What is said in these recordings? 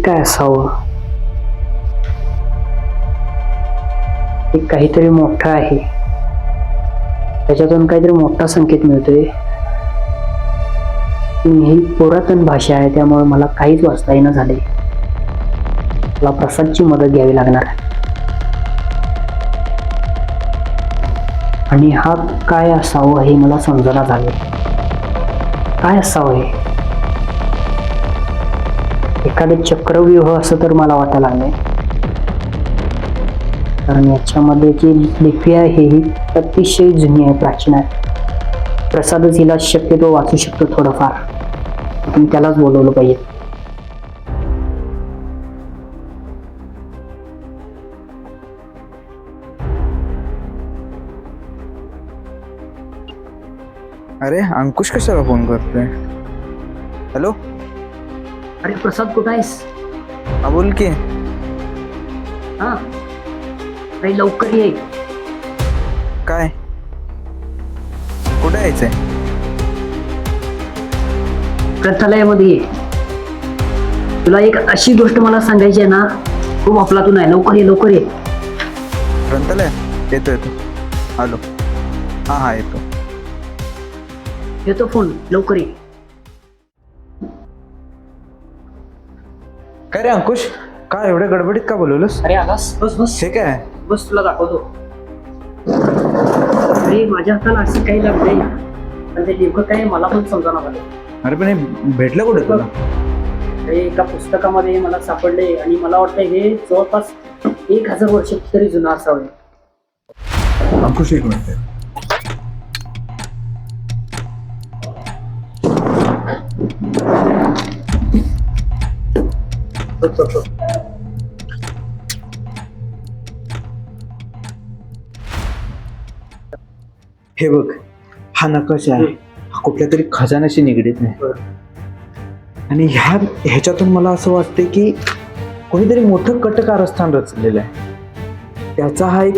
काय असावं? एक काहीतरी मोठं आहे. त्याच्यातून काहीतरी मोठा संकेत मिळतोय. ही पुरातन भाषा आहे त्यामुळे मला काहीच वाचता येणं झाले मला प्रसादची मदत घ्यावी लागणार आहे. आणि हा काय असावं हे मला समजणं झाले काय असावं हे? एखादं चक्रव्यूह असं तर मला वाटायला लागलंय. कारण याच्यामध्ये जी लिपी आहे ही अतिशय जुनी आहे प्राचीन आहे. प्रसादच हिला शक्यतो वाचू शकतो थोडंफार. आपण त्यालाच बोलवलं पाहिजे. अरे अंकुश कशाला फोन करतोय? हॅलो? अरे प्रसाद कुठं आहेस? हा बोल की. हा. अरे लवकर ये. काय? कुठे यायचंय? ग्रंथालयामध्ये ये. तुला एक अशी गोष्ट मला सांगायची आहे ना खूप अफलातून आहे. लवकर ये लवकर ये. ग्रंथालय? येतो येतो आलो. हा हा येतो. येतो फोन. लवकर ये. काय रे अंकुश? काय एवढ्या गडबडीत का बोलवलंस? अरे आलास बस बस. हे काय? बस तुला दाखवतो. अरे माझ्या हाताला असं काही लागलंय. पण ते नेमकं काय मला पण समजावं झालं. अरे पण हे भेटलं कुठे तुला? हे एका पुस्तकामध्ये मला सापडले आणि मला वाटतं हे जवळपास एक हजार वर्ष तरी जुनं असावं. अंकुश एक मिनिट. हे बघ हा नकाशा आहे. हा कुठल्या तरी खजान्याशी निगडीत नाही. आणि ह्या ह्याच्यातून मला असं वाटतं की कोणीतरी मोठं कटकारस्थान रचलेलं आहे. त्याचा हा एक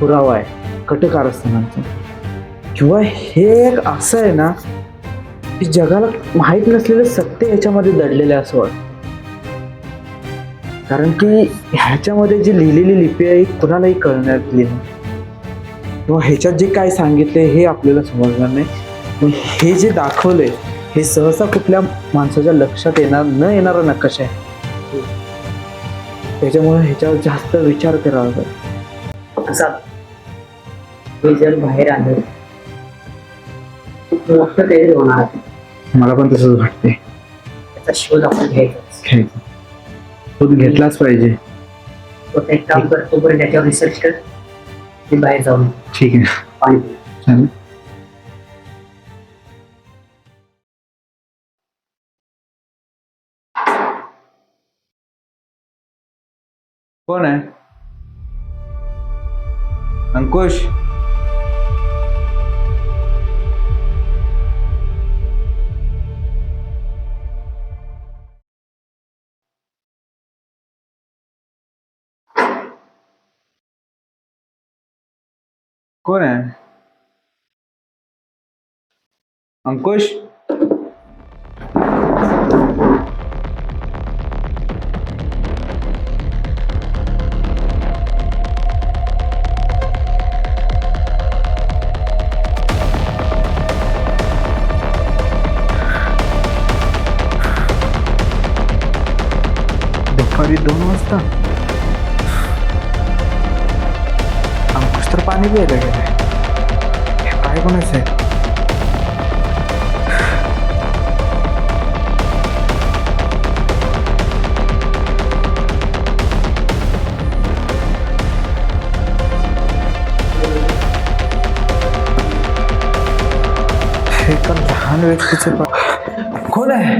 पुरावा आहे कटकारस्थानांचा. किंवा हे एक असं आहे ना की जगाला माहीत नसलेलं सत्य ह्याच्यामध्ये दडलेलं आहे असं वाटतं. कारण की ह्याच्यामध्ये जी लिहिलेली लिपी आहे कुणालाही कळण्यातली नाही. किंवा ह्याच्यात जे काय सांगितलंय हे आपल्याला समजणार नाही. पण हे जे दाखवलंय हे सहसा कुठल्या माणसाच्या लक्षात येणार न येणारा नकाशा आहे. त्याच्यामुळे ह्याच्यावर जास्त विचार करावा जर बाहेर आलं मोठं होणार. मला पण तसंच वाटते त्याचा शोध आपण घ्यायचा. घ्यायचं. शोध घेतलाच पाहिजे. तो ते काम कर तोपर्यंत त्याच्यावर रिसर्च कर. मी बाहेर जाऊन ठीक आहे. पाणी पिऊ. चालेल. कोण आहे? अंकुश? कोण आहे अंकुश दुपारी दोन वाजता पाणी प्यायला गेले हे काय कोणाचं आहे? एका लहान व्यक्तीचे कोण आहे?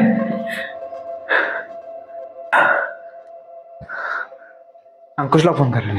अंकुशला फोन करेन